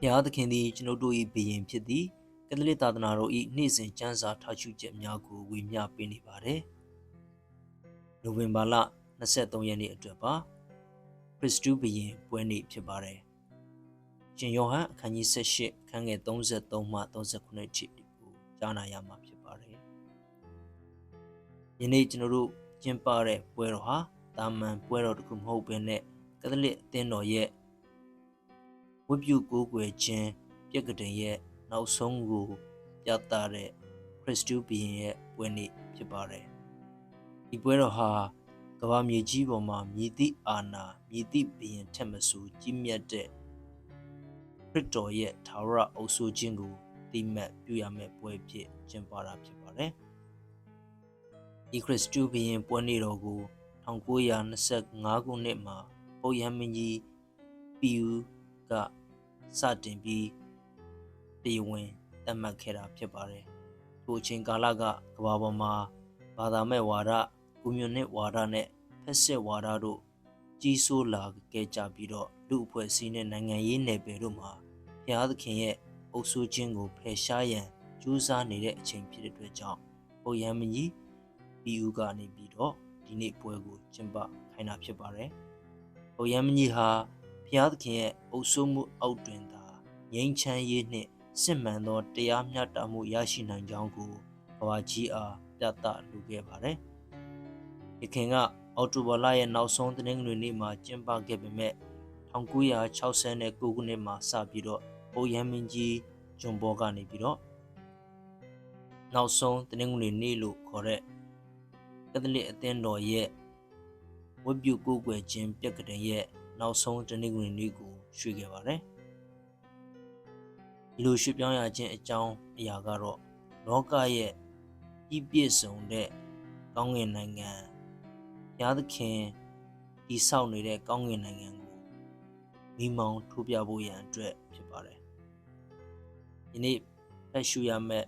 ဘုရားသခင်သည်ကျွန်ုပ်တို့၏ဘုရင်ဖြစ်သည်ကက်သလစ်သာသနာတော်၏နေ့စဉ်ကျမ်းစာထားရှုချက်များကိုဝေမျှပေးနေပါတယ်။နိုဝင်ဘာလ23ရက်နေ့အတွက်ပါခရစ်တုဘုရင်ပွဲနေ့ဖြစ်ပါတယ်။ရှင်ယောဟန်အခန်းကြီး18ခန်းငယ်33မှ39ထိကိုကြားနာရမှာဖြစ်ပါတယ်။ယနေ့ကျွန်တော်တို့ကျင်းပတဲ့ပွဲတော်ဟာတာမန်ပွဲတော်တစ်ခုမဟုတ်ဘဲနဲ့ကက်သလစ်အသင်းတော်ရဲ့ ဝတ်ပြုကိုးကွယ်ခြင်းပြက်ကတိန်ရဲ့နောက်ဆုံးကိုပြသတဲ့ခရစ်တုဘုရင်ရဲ့ပွဲနေ့ဖြစ်ပါတယ်။ဒီပွဲတော်ဟာကမ္ဘာမြေကြီးပေါ်မှာမြည်သည့်အာဏာမြည်သည့်ဘုရင်ထက်မဆိုကြီးမြတ်တဲ့ခရစ်တော်ရဲ့သာဝရအုပ်စိုးခြင်းကိုသိမှတ်ပြုရမယ့်ပွဲဖြစ်ကျင်းပတာဖြစ်ပါတယ်။ဒီခရစ်တုဘုရင်ပွဲနေ့တော်ကို1925ခုနှစ်မှာပုပ်ရဟန်းမင်းကြီးပီယူက စတင်ပြီးတရားဝင်သတ်မှတ်ခဲ့တာဖြစ်ပါတယ်။ထိုအချိန်ကာလကကမ္ဘာပေါ်မှာဘာသာမဲ့ဝါဒကွန်မြူနစ်ဝါဒနဲ့ဖက်စစ်ဝါဒတို့ကြီးစိုးလာခဲ့ကြပြီးတော့လူအဖွဲ့အစည်းနဲ့နိုင်ငံရေးနယ်ပယ်တို့မှာဘုရားသခင်ရဲ့အုပ်စိုးခြင်းကိုဖယ်ရှားရန်ကြိုးစားနေတဲ့အချိန်ဖြစ်တဲ့အတွက်ကြောင့်ပုပ်ရဟန်းမကြီးပြည်ဦးကနေပြီးတော့ဒီနေ့ပွဲကိုကျင်းပခိုင်းတာဖြစ်ပါတယ်။ပုပ်ရဟန်းမကြီးဟာ ဘုရားသခင်ရဲ့အုပ်စိုးမှုအောက်တွင်သာငြိမ်းချမ်းရေးနှင့်စစ်မှန်သောတရားမျှတမှုရရှိနိုင်ကြောင်းကိုဘဝကြီးအားပြသလိုခဲ့ပါတယ်။ယခင်ကအော်တိုဘာလရဲ့နောက်ဆုံးတနင်္ဂနွေနေ့မှာကျင်းပခဲ့ပေမဲ့1969ခုနှစ်မှာစပြီးတော့ပုပ်ရဟန်းမင်းကြီးဂျွန်ဘောကနေပြီးတော့နောက်ဆုံးတနင်္ဂနွေနေ့လို့ခေါ်တဲ့ကက်သလစ်အသင်းတော်ရဲ့ဝတ်ပြုကိုးကွယ်ခြင်းပြက်ကတဲ့ရဲ့ နောက်ဆုံးတနင်္ဂနွေနေ့ကိုရွှေ့ခဲ့ပါတယ်။ဒီလိုရွှေ့ပြောင်းရခြင်းအကြောင်းအရာကတော့လောကရဲ့ဤပြည့်စုံတဲ့ကောင်းကင်နိုင်ငံဘုရားသခင်တည်ဆောက်နေတဲ့ကောင်းကင်နိုင်ငံကိုမိမောင်းထိုးပြဖို့ရန်အတွက်ဖြစ်ပါတယ်။ဒီနေ့ဖတ်ရှုရမယ့်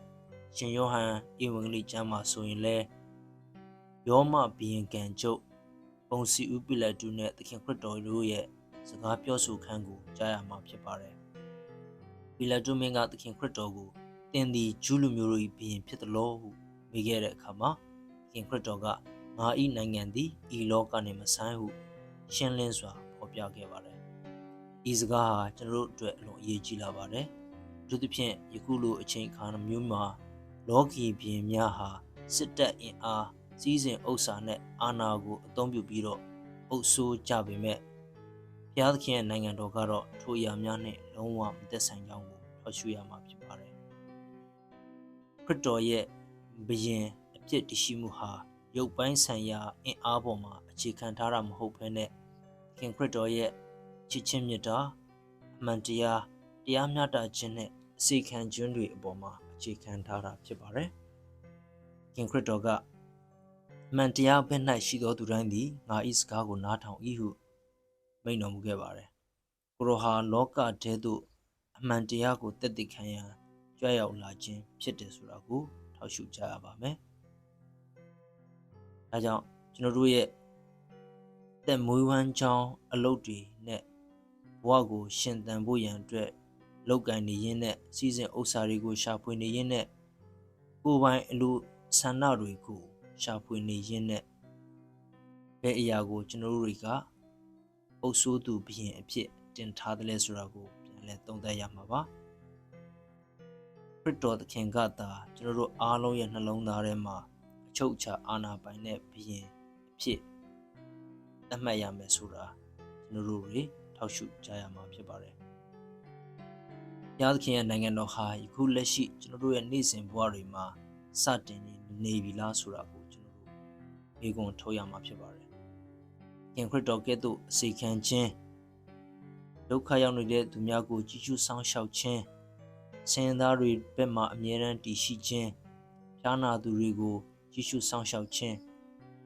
ရှင်ယောဟန်ဧဝံဂေလိကျမ်းမှာဆိုရင်လဲယောမဘီယင်ကန်ကျုပ် ပုံစီဥပိလက်တုနဲ့သခင်ခရစ်တော်တို့ရဲ့စကားပြောဆိုခန်းကိုကြားရမှာဖြစ်ပါတယ်။ပီလက်တုမင်းကသခင်ခရစ်တော်ကိုတင်သည်ဂျူးလူမျိုးတို့၏ဘီရင်ဖြစ်သလိုဟုမေးခဲ့တဲ့အခါမှာသခင်ခရစ်တော်ကငါ၏နိုင်ငံသည်ဤလောကနှင့်မဆိုင်ဟုရှင်းလင်းစွာဖော်ပြခဲ့ပါတယ်။ဤစကားဟာကျွန်တော်တို့အတွက်အလွန်အရေးကြီးလာပါတယ်။သူတို့ဖြင့်ယခုလိုအချိန်အခါမျိုးမှာလောကီဘီရင်များဟာစစ်တပ်အင်အား စီးစဉ်ဥစ္စာနဲ့အာဏာကိုအသုံးပြုပြီးတော့အုပ်ဆိုးကြပေမဲ့ဘုရားသခင်ရဲ့နိုင်ငံတော်ကတော့ထိုအရာများနဲ့လုံးဝမသက်ဆိုင်ကြောင်းကိုထောက်ရှုရမှာဖြစ်ပါတယ်။ခရစ်တော်ရဲ့ဘယင်အပြစ်တရှိမှုဟာရုပ်ပိုင်းဆိုင်ရာအင်အားပေါ်မှာအခြေခံထားတာမဟုတ်ဘဲနဲ့ခင်ခရစ်တော်ရဲ့ချစ်ချင်းမြတ်တာအမှန်တရားတရားမျှတခြင်းနဲ့အစီခံခြင်းတွေအပေါ်မှာအခြေခံထားတာဖြစ်ပါတယ်။ခင်ခရစ်တော်က မှန်တရားဘက်၌ရှိသောသူတိုင်းသည်ငါ၏စကားကိုနားထောင်၏ဟုမိန့်တော်မူခဲ့ပါတယ်။ကိုရောဟာလောကထဲသို့အမှန်တရားကိုတည်တည်ခံရန်ကြွရောက်လာခြင်းဖြစ်တယ်ဆိုတာကိုထောက်ရှုကြရပါမယ်။ဒါကြောင့်ကျွန်တော်တို့ရဲ့တက်မွေးဝမ်းချောင်းအလုပ်တွေနဲ့ဘဝကိုရှင်သန်ဖို့ရန်အတွက်လောက်ကင်နေရင်းနဲ့စီစဉ်ဥစ္စာတွေကိုရှာဖွေနေရင်းနဲ့ကိုယ်ပိုင်အလိုဆန္ဒတွေကို ရှာဖွေနေရင်းနဲ့ဘယ်အရာကိုကျွန်တော်တို့တွေကအုပ်ဆိုးသူဘရင်အဖြစ်တင်ထားတယ်လဲဆိုတာကိုပြန်လဲသုံးသပ်ရမှာပါခရစ်တော်သခင်ကသာကျွန်တော်တို့အားလုံးရဲ့နှလုံးသားထဲမှာအချုပ်အခြာအာဏာပိုင်တဲ့ဘရင်အဖြစ်သတ်မှတ်ရမယ်ဆိုတာကျွန်တော်တို့တွေထောက်ရှုကြရမှာဖြစ်ပါတယ်ဘုရားသခင်ရဲ့နိုင်ငံတော်ဟာယခုလက်ရှိကျွန်တော်တို့ရဲ့နေ့စဉ်ဘဝတွေမှာစတင်နေပြီလားဆိုတာကို မိကွန်ထုတ်ရမှာဖြစ်ပါတယ်။ခင်ခရစ်တော်ကဲ့သို့အစီခံခြင်းဒုက္ခရောက်နေတဲ့သူများကိုကြည်ကျူးဆောင်ရှောက်ခြင်းဆင်းရဲသားတွေဘက်မှအမြဲတမ်းတည်ရှိခြင်းဖြားနာသူတွေကိုကြည်ကျူးဆောင်ရှောက်ခြင်း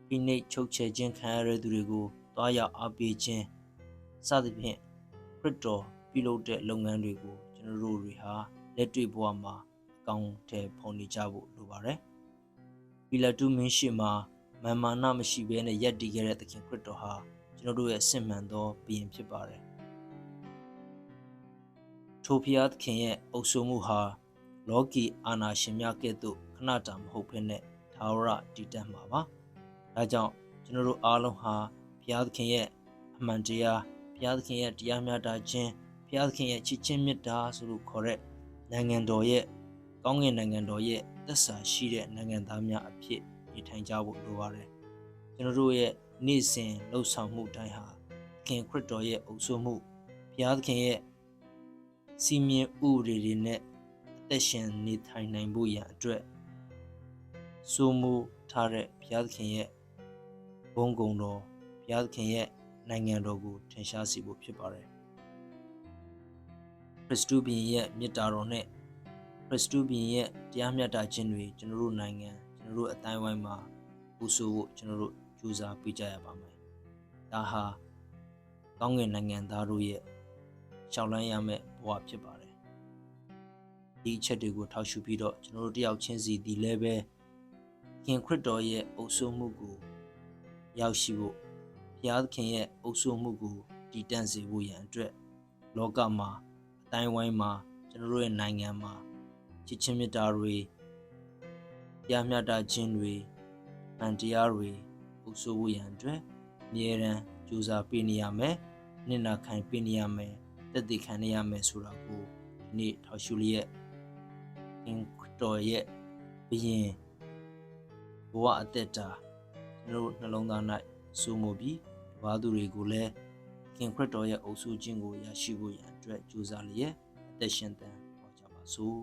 ဖိနှိပ်ချုပ်ချယ်ခြင်းခံရတဲ့သူတွေကိုတွားရောက်အားပေးခြင်းစသဖြင့်ခရစ်တော်ပြုလုပ်တဲ့လုပ်ငန်းတွေကိုကျွန်တော်တို့တွေဟာလက်တွေ့ဘဝမှာအကောင်းထဲဖော်နေကြဖို့လိုပါတယ်။ပီလာတုမင်းရှိမှာ မာမာနမရှိဘဲနဲ့ယက်တည်ခဲ့တဲ့သခင်ခရစ်တော်ဟာကျွန်တော်တို့ရဲ့စစ်မှန်သောဘုရင်ဖြစ်ပါတယ်။ခထိုဖျားသခင်ရဲ့အုပ်စိုးမှုဟာလောကီအာနာရှင်များကဲ့သို့ခဏတာမဟုတ်ဘဲနဲ့သာဝရတည်တတ်မှာပါ။ဒါကြောင့်ကျွန်တော်တို့အားလုံးဟာဘုရားသခင်ရဲ့အမှန်တရားဘုရားသခင်ရဲ့တရားမျှတခြင်းဘုရားသခင်ရဲ့ချစ်ချင်းမေတ္တာဆိုလို့ခေါ်တဲ့နိုင်ငံတော်ရဲ့ကောင်းကင်နိုင်ငံတော်ရဲ့သက်စာရှိတဲ့နိုင်ငံသားများအဖြစ် နေထိုင်ကြဖို့လိုပါတယ်။ကျွန်တော်တို့ရဲ့နေ့စဉ်လှုပ်ဆောင်မှုတိုင်းဟာသခင်ခရစ်တော်ရဲ့အုပ်စိုးမှုဘုရားသခင်ရဲ့စီမင်းဥပဒေတွေနဲ့အသက်ရှင်နေထိုင်နိုင်ဖို့ရန်အတွက်စိုးမှုထားတဲ့ဘုရားသခင်ရဲ့ဘုန်းကုံတော်ဘုရားသခင်ရဲ့နိုင်ငံတော်ကိုထင်ရှားစေဖို့ဖြစ်ပါတယ်ခရစ်တုဘုရင်ရဲ့မြတ်တာတော်နဲ့ခရစ်တုဘုရင်ရဲ့တရားမျှတခြင်းတွေကျွန်တော်တို့နိုင်ငံကျွန် တော်တို့အတိုင်းဝိုင်းမှာပူဆိုဖို့ကျွန်တော်တို့ကြိုးစားပေးကြရပါမယ်ဒါဟာကောင်းကင်နိုင်ငံသားတို့ရဲ့ရှောက်လန်းရမယ့်ဘဝဖြစ်ပါတယ်ဒီအချက်တွေကိုထောက်ရှုပြီးတော့ကျွန်တော်တို့တယောက်ချင်းစီဒီလည်းပဲခင်ခရစ်တော်ရဲ့အုပ်စိုးမှုကိုရောက်ရှိဖို့ဘုရားသခင်ရဲ့အုပ်စိုးမှုကိုတည်တံ့စေဖို့ရန်အတွက်လောကမှာအတိုင်းဝိုင်းမှာကျွန်တော်တို့ရဲ့နိုင်ငံမှာချစ်ချင်းမေတ္တာတွေ တရားမျှတခြင်းတွေအန်တရားတွေအုပ်စိုးဖို့ရန်အတွက်အမြဲတမ်းကြိုးစားပေးနေရမယ်။နှစ်နာခံပေးနေရမယ်။တက်တည်ခံနေရမယ်ဆိုတာကိုဒီနေ့ထောက်ရှုလျက်အင်တော်ရဲ့ဘုရင်ဘဝအသက်တာကျွန်တော်တို့နှလုံးသား၌စိုးမိုးပြီးတပါးသူတွေကိုလည်းခင်ခရစ်တော်ရဲ့အုပ်စိုးခြင်းကိုရရှိဖို့ရန်အတွက်ကြိုးစားလျက်အသက်ရှင်သန်ပေါ်ကြပါစို့